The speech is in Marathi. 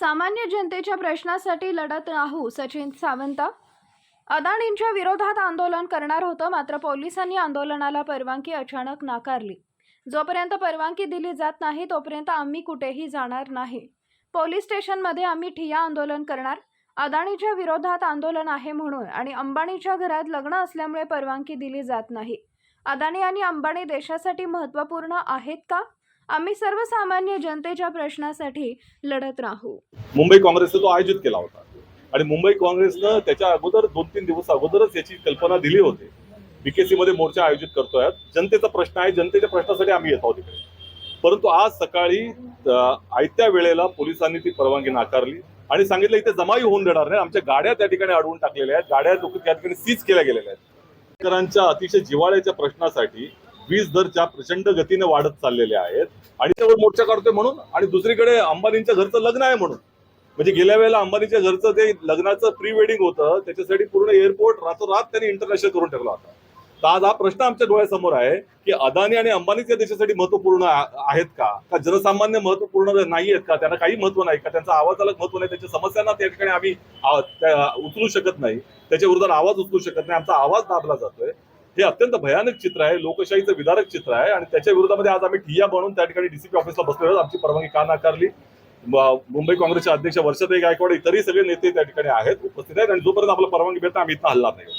सामान्य जनतेच्या प्रश्नासाठी लढत राहू सचिन सावंत. अदाणींच्या विरोधात आंदोलन करणार होतं मात्र पोलिसांनी आंदोलनाला परवानगी अचानक नाकारली. जोपर्यंत परवानगी दिली जात नाही तोपर्यंत आम्ही कुठेही जाणार नाही. पोलीस स्टेशनमध्ये आम्ही ठिया आंदोलन करणार. अदाणीच्या विरोधात आंदोलन आहे म्हणून आणि अंबाणीच्या घरात लग्न असल्यामुळे परवानगी दिली जात नाही. अदाणी आणि अंबाणी देशासाठी महत्त्वपूर्ण आहेत का? आम्ही सर्वसामान्य जनतेच्या प्रश्नासाठी लढत राहू. मुंबई काँग्रेसने तो आयोजित केला होता. आणि मुंबई काँग्रेसनं त्याच्या अगोदर दोन तीन दिवस अगोदरच याची कल्पना दिली होती. बीकेसी मध्ये मोर्चा आयोजित करतोय. जनतेचा प्रश्न आहे. जनतेच्या प्रश्नासाठी आम्ही येत आहोत तिकडे परंतु आज सकाळी आयत्या वेळेला पोलिसांनी ती परवानगी नाकारली आणि सांगितलं इथे जमाई होऊन देणार नाही. आमच्या गाड्या त्या ठिकाणी अडवून टाकलेल्या आहेत. गाड्या लोक त्या ठिकाणी सीज केल्या गेलेल्या आहेत. शेतकऱ्यांच्या अतिशय जिव्हाळ्याच्या प्रश्नासाठी वीज दर ज्या प्रचंड गतीने वाढत चाललेले आहेत. आणि त्यावर मोर्चा काढतोय म्हणून आणि दुसरीकडे अंबानींच्या घरचं लग्न आहे म्हणून. म्हणजे गेल्या वेळेला अंबानीच्या घरचं ते लग्नाचं प्री वेडिंग होतं त्याच्यासाठी पूर्ण एअरपोर्ट रातोरात त्यांनी इंटरनॅशनल करून ठेवला होता. तर आज हा प्रश्न आमच्या डोळ्यासमोर आहे की अदानी आणि अंबानीच या देशासाठी महत्त्वपूर्ण आहेत का? का जनसामान्य महत्त्वपूर्ण नाही आहेत का? त्यांना काही महत्त्व नाही का? त्यांचा आवाजाला महत्त्व नाही त्यांच्या समस्यांना त्या ठिकाणी आम्ही उचलू शकत नाही. त्याच्या विरोधात आवाज उचलू शकत नाही. आमचा आवाज दाबला जातोय. हे अत्यंत भयानक चित्र आहे लोकशाहीचं विदारक चित्र आहे आणि त्याच्या विरोधामध्ये आज आम्ही ठिय्या बनवून त्या ठिकाणी डीसीपी ऑफिसला बसलो आहोत. आमची परवानगी का नाकारली? मुंबई काँग्रेसचे अध्यक्ष वर्षाताई गायकवाड इतरही सगळे नेते त्या ठिकाणी आहेत उपस्थित आहेत आणि जोपर्यंत आपला परवानगी भेटता आम्ही इथं हल्ला नाही